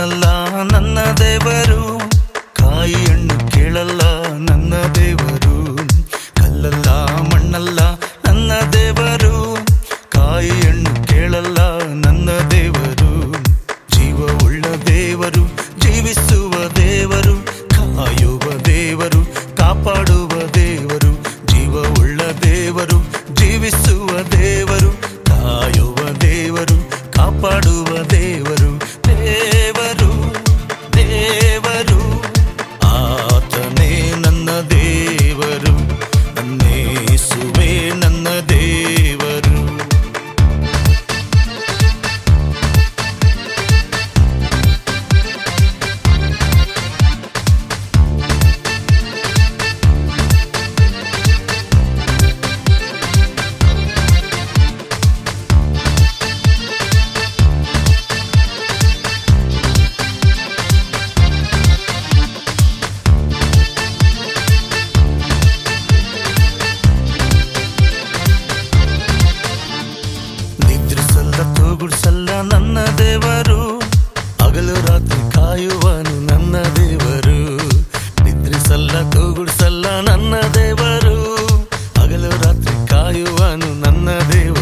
ಕಾಣಲ್ಲ ನನ್ನ ದೇವರು. ಕಾಯಿ ಹಣ್ಣು ಕೇಳಲ್ಲ ನನ್ನ ದೇವರು. ಕಲ್ಲಲ್ಲ ಮಣ್ಣಲ್ಲ ನನ್ನ ದೇವರು. ಕಾಯಿಯನ್ನು ಕೇಳಲ್ಲ ನನ್ನ ದೇವರು. ಜೀವವುಳ್ಳ ದೇವರು, ಜೀವಿಸುವ ದೇವರು, ಕಾಯುವ ದೇವರು. ತೂಗುಡ್ಸಲ್ಲ ನನ್ನ ದೇವರು. ಹಗಲು ರಾತ್ರಿ ಕಾಯುವನು ನನ್ನ ದೇವರು. ನಿದ್ರಿಸಲ್ಲ, ತೂಗುಡ್ಸಲ್ಲ ನನ್ನ ದೇವರು. ಹಗಲು ರಾತ್ರಿ ಕಾಯುವನು ನನ್ನ ದೇವರು.